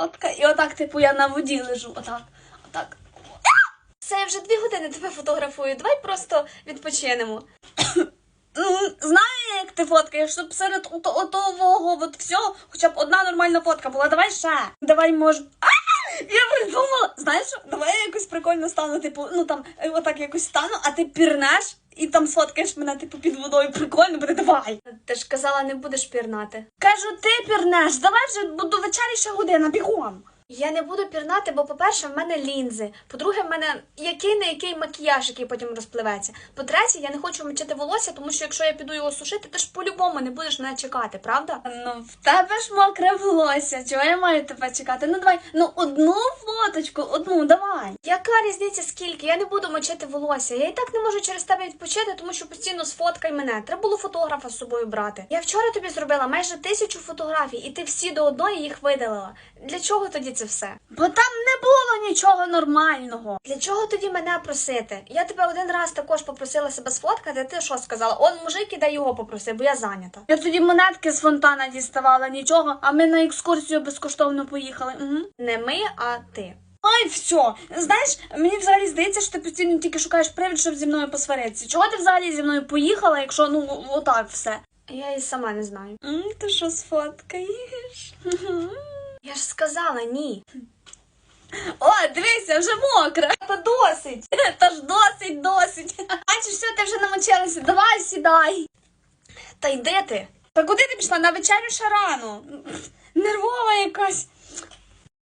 Фотка, і отак, типу, я на воді лежу. Отак. Отак. Я вже дві години тебе фотографую. Давай просто відпочинемо. Ну, знаю, як ти фоткаєш, щоб серед отового от всього хоча б одна нормальна фотка була. Давай ще. Давай може. Я придумала. Знаєш, давай я якось прикольно стану, типу, ну там е, отак якось стану, а ти пірнеш і там сфоткаєш мене, типу, під водою. Прикольно буде, давай. Ти ж казала, не будеш пірнати. Кажу, ти пірнеш, давай вже до вечері ще година, бігом. Я не буду пірнати, бо, по-перше, в мене лінзи. По-друге, в мене який не який макіяж, який потім розпливеться. По-третє, я не хочу мочити волосся, тому що якщо я піду його сушити, ти ж по-любому не будеш мене чекати, правда? Ну, в тебе ж мокре волосся. Чого я маю тебе чекати? Ну давай, ну одну фоточку, одну, давай. Яка різниця скільки? Я не буду мочити волосся. Я і так не можу через тебе відпочити, тому що постійно сфоткай мене. Треба було фотографа з собою брати. Я вчора тобі зробила майже тисячу фотографій, і ти всі до одної їх видалила. Для чого тоді це все? Бо там не було нічого нормального. Для чого тоді мене просити? Я тебе один раз також попросила себе сфоткати, ти що сказала? Он мужик іде його попроси, бо я зайнята. Я тоді монетки з фонтана діставала нічого, а ми на екскурсію безкоштовно поїхали. Угу. Не ми, а ти. Ой, все. Знаєш, мені взагалі здається, що ти постійно тільки шукаєш привід, щоб зі мною посваритися. Чого ти взагалі зі мною поїхала, якщо ну отак все? Я і сама не знаю. Ти що сфоткаєш? Я ж сказала ні. О, дивися, вже мокра. Та досить. Та ж досить, досить. Бачиш, все, ти вже намочилася. Давай сідай. Та йди ти. Та куди ти пішла? На вечерю ще рано. Нервова якась.